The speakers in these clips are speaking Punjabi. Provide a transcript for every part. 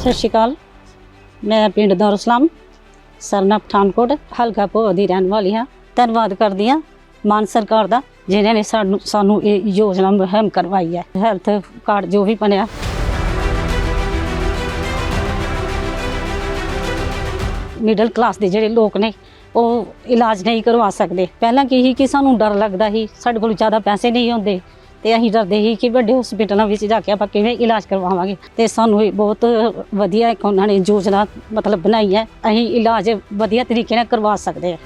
ਸਤਿ ਸ਼੍ਰੀ ਅਕਾਲ। ਮੈਂ ਪਿੰਡ ਦਾਰੁਸਲਾਮ ਸਰਨਾ ਪਠਾਨਕੋਟ, ਹਲਕਾ ਭੋ ਦੀ ਰਹਿਣ ਵਾਲੀ ਹਾਂ। ਧੰਨਵਾਦ ਕਰਦੀ ਹਾਂ ਮਾਨ ਸਰਕਾਰ ਦਾ ਜਿਨ੍ਹਾਂ ਨੇ ਸਾਨੂੰ ਸਾਨੂੰ ਇਹ ਯੋਜਨਾ ਮੁਹਿੰਮ ਕਰਵਾਈ ਹੈ। ਹੈਲਥ ਕਾਰਡ ਜੋ ਵੀ ਬਣਿਆ। ਮਿਡਲ ਕਲਾਸ ਦੇ ਜਿਹੜੇ ਲੋਕ ਨੇ, ਉਹ ਇਲਾਜ ਨਹੀਂ ਕਰਵਾ ਸਕਦੇ। ਪਹਿਲਾਂ ਕੀ ਸੀ ਕਿ ਸਾਨੂੰ ਡਰ ਲੱਗਦਾ ਸੀ, ਸਾਡੇ ਕੋਲ ਜ਼ਿਆਦਾ ਪੈਸੇ ਨਹੀਂ ਹੁੰਦੇ। ਤੇ ਅਸੀਂ ਡਰਦੇ ਸੀ ਕਿ ਵੱਡੇ ਹਸਪੀਟਲਾਂ ਵਿੱਚ ਜਾ ਕੇ ਆਪਾਂ ਕਿਵੇਂ ਇਲਾਜ ਕਰਵਾਵਾਂਗੇ। ਤੇ ਸਾਨੂੰ ਇਹ ਬਹੁਤ ਵਧੀਆ ਇੱਕ ਉਹਨਾਂ ਨੇ ਯੋਜਨਾ ਮਤਲਬ ਬਣਾਈ ਹੈ। ਅਸੀਂ ਇਲਾਜ ਵਧੀਆ ਤਰੀਕੇ ਨਾਲ ਕਰਵਾ ਸਕਦੇ ਹਾਂ।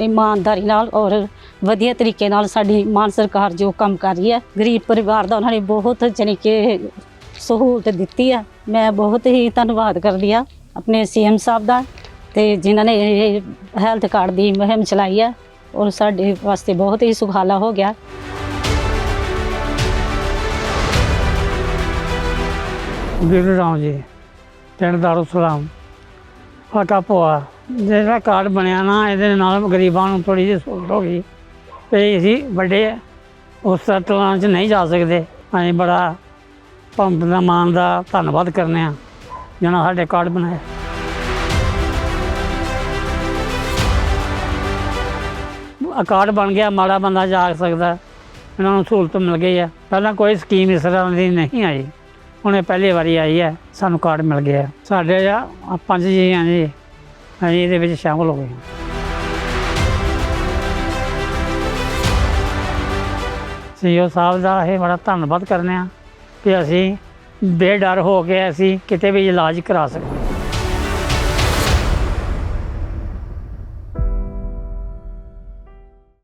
ਇਮਾਨਦਾਰੀ ਨਾਲ ਔਰ ਵਧੀਆ ਤਰੀਕੇ ਨਾਲ ਸਾਡੀ ਮਾਨ ਸਰਕਾਰ ਜੋ ਕੰਮ ਕਰ ਰਹੀ ਹੈ, ਗਰੀਬ ਪਰਿਵਾਰ ਦਾ ਉਹਨਾਂ ਨੇ ਬਹੁਤ ਜਾਨੀ ਕਿ ਸਹੂਲਤ ਦਿੱਤੀ ਹੈ। ਮੈਂ ਬਹੁਤ ਹੀ ਧੰਨਵਾਦ ਕਰਦੀ ਆ ਆਪਣੇ ਸੀਐਮ ਸਾਹਿਬ ਦਾ। ਤੇ ਜਿਨ੍ਹਾਂ ਨੇ ਇਹ ਹੈਲਥ ਕਾਰਡ ਦੀ ਮੁਹਿੰਮ ਚਲਾਈ ਹੈ ਉਹ ਸਾਡੇ ਵਾਸਤੇ ਬਹੁਤ ਹੀ ਸੁਖਾਲਾ ਹੋ ਗਿਆ। ਵੀਰ ਰਾਮ ਜੀ ਪਿੰਡ ਦਾਰੂ ਸਲਾਮ ਫਾਟਾ ਭੋਆ ਜਿਹੜਾ ਕਾਰਡ ਬਣਿਆ ਨਾ, ਇਹਦੇ ਨਾਲ ਗਰੀਬਾਂ ਨੂੰ ਥੋੜੀ ਜਿਹੀ ਸਹੂਲਤ ਹੋ ਗਈ। ਤੇ ਅਸੀਂ ਵੱਡੇ ਉਸ ਤਰ੍ਹਾਂ ਚ ਨਹੀਂ ਜਾ ਸਕਦੇ। ਅਸੀਂ ਬੜਾ ਪੰਪ ਦਾ ਮਾਨ ਦਾ ਧੰਨਵਾਦ ਕਰਨੇ ਆ, ਜਿਹਨਾਂ ਸਾਡੇ ਕਾਰਡ ਬਣਾਏ। ਆਹ ਕਾਰਡ ਬਣ ਗਿਆ, ਮਾੜਾ ਬੰਦਾ ਜਾ ਸਕਦਾ। ਇਹਨਾਂ ਨੂੰ ਸਹੂਲਤ ਮਿਲ ਗਈ ਹੈ ਪਹਿਲਾਂ ਕੋਈ ਸਕੀਮ ਇਸ ਤਰ੍ਹਾਂ ਦੀ ਨਹੀਂ ਆਈ। ਹੁਣੇ ਪਹਿਲੀ ਵਾਰੀ ਆਈ ਹੈ ਸਾਨੂੰ ਕਾਰਡ ਮਿਲ ਗਿਆ। ਸਾਡੇ ਆ ਪੰਜ ਜੀ ਆ ਜੀ, ਅਸੀਂ ਇਹਦੇ ਵਿੱਚ ਸ਼ਾਮਲ ਹੋ ਗਏ ਹਾਂ। ਸੀਓ ਸਾਹਿਬ ਦਾ ਇਹ ਬੜਾ ਧੰਨਵਾਦ ਕਰਨੇ ਆ ਕਿ ਅਸੀਂ ਬੇਡਰ ਹੋ ਕੇ ਅਸੀਂ ਕਿਤੇ ਵੀ ਇਲਾਜ ਕਰਾ ਸਕਦੇ